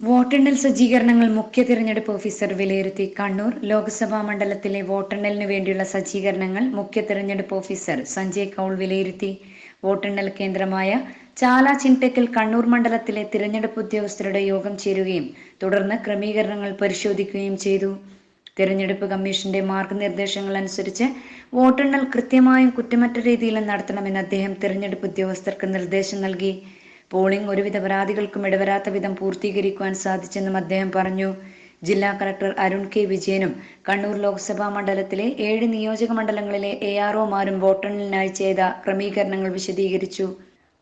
വോട്ടെണ്ണൽ സജ്ജീകരണങ്ങൾ മുഖ്യ തിരഞ്ഞെടുപ്പ് ഓഫീസർ വിലയിരുത്തി. കണ്ണൂർ ലോക്സഭാ മണ്ഡലത്തിലെ വോട്ടെണ്ണലിന് വേണ്ടിയുള്ള സജ്ജീകരണങ്ങൾ മുഖ്യ തിരഞ്ഞെടുപ്പ് ഓഫീസർ സഞ്ജയ് കൗൾ വിലയിരുത്തി. വോട്ടെണ്ണൽ കേന്ദ്രമായ ചാല ചിൻടെക്കിൽ കണ്ണൂർ മണ്ഡലത്തിലെ തിരഞ്ഞെടുപ്പ് ഉദ്യോഗസ്ഥരുടെ യോഗം ചേരുകയും തുടർന്ന് ക്രമീകരണങ്ങൾ പരിശോധിക്കുകയും ചെയ്തു. തിരഞ്ഞെടുപ്പ് കമ്മീഷന്റെ മാർഗനിർദ്ദേശങ്ങൾ അനുസരിച്ച് വോട്ടെണ്ണൽ കൃത്യമായും കുറ്റമറ്റ രീതിയിലും നടത്തണമെന്ന് അദ്ദേഹം തിരഞ്ഞെടുപ്പ് ഉദ്യോഗസ്ഥർക്ക് നിർദ്ദേശം നൽകി. പോളിംഗ് ഒരുവിധ പരാതികൾക്കും ഇടവരാത്ത വിധം പൂർത്തീകരിക്കുവാൻ സാധിച്ചെന്നും അദ്ദേഹം പറഞ്ഞു. ജില്ലാ കളക്ടർ അരുൺ കെ. വിജയനും കണ്ണൂർ ലോക്സഭാ മണ്ഡലത്തിലെ ഏഴ് നിയോജക മണ്ഡലങ്ങളിലെ എ ആർ ഒമാരും വോട്ടെണ്ണലിനായി ചെയ്ത ക്രമീകരണങ്ങൾ വിശദീകരിച്ചു.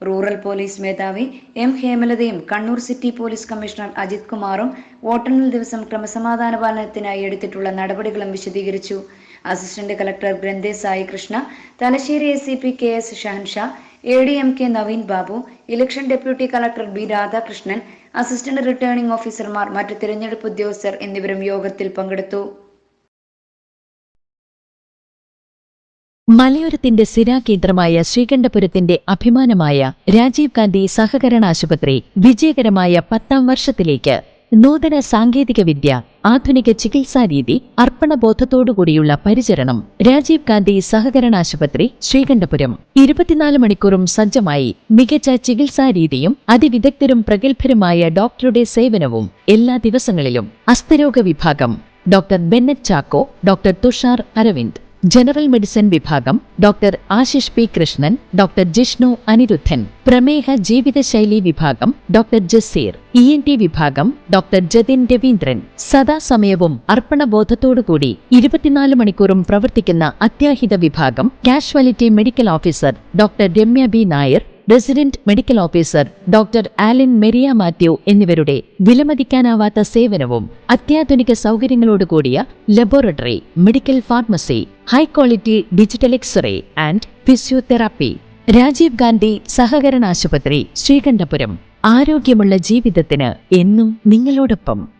റൂറൽ പോലീസ് മേധാവി M. ഹേമലതയും Kannur city police commissioner Ajith കുമാറും വോട്ടെണ്ണൽ ദിവസം ക്രമസമാധാന പാലനത്തിനായി എടുത്തിട്ടുള്ള നടപടികളും വിശദീകരിച്ചു. Assistant collector Granthe Sai Krishna Thalassery S C P K S Shahanshah A D M K Naveen Babu election deputy collector B Radhakrishnan assistant returning ഓഫീസർമാർ മറ്റ് തിരഞ്ഞെടുപ്പ് ഉദ്യോഗസ്ഥർ എന്നിവരും യോഗത്തിൽ പങ്കെടുത്തു. മലയോരത്തിന്റെ സ്ഥിരാകേന്ദ്രമായ ശ്രീകണ്ഠപുരത്തിന്റെ അഭിമാനമായ രാജീവ് ഗാന്ധി സഹകരണ ആശുപത്രി വിജയകരമായ പത്താം വർഷത്തിലേക്ക്. നൂതന സാങ്കേതിക വിദ്യ ആധുനിക ചികിത്സാരീതി അർപ്പണബോധത്തോടുകൂടിയുള്ള പരിചരണം. രാജീവ് ഗാന്ധി സഹകരണ ആശുപത്രി ശ്രീകണ്ഠപുരം. ഇരുപത്തിനാല് മണിക്കൂറും സജ്ജമായി മികച്ച ചികിത്സാരീതിയും അതിവിദഗ്ധരും പ്രഗത്ഭരുമായ ഡോക്ടറുടെ സേവനവും എല്ലാ ദിവസങ്ങളിലും. അസ്ഥരോഗ വിഭാഗം. Doctor Bennett Chacko doctor Thushar Aravind. General medicine വിഭാഗം doctor Ashish P Krishnan doctor Jishnu Anirudhan പ്രമേഹ ജീവിതശൈലി വിഭാഗം doctor Jaseer E N T വിഭാഗം ഡോക്ടർ ജതിൻ രവീന്ദ്രൻ. സദാസമയവും അർപ്പണബോധത്തോടുകൂടി ഇരുപത്തിനാല് മണിക്കൂറും പ്രവർത്തിക്കുന്ന അത്യാഹിത വിഭാഗം casualty medical officer doctor Ramya B Nair resident medical officer doctor Alin Maria Mathew എന്നിവരുടെ വിലമതിക്കാനാവാത്ത സേവനവും അത്യാധുനിക സൗകര്യങ്ങളോടുകൂടിയ laboratory medical pharmacy high quality digital x-ray and physiotherapy Rajiv Gandhi സഹകരണ ആശുപത്രി ശ്രീകണ്ഠപുരം. ആരോഗ്യമുള്ള ജീവിതത്തിന് എന്നും നിങ്ങളോടൊപ്പം.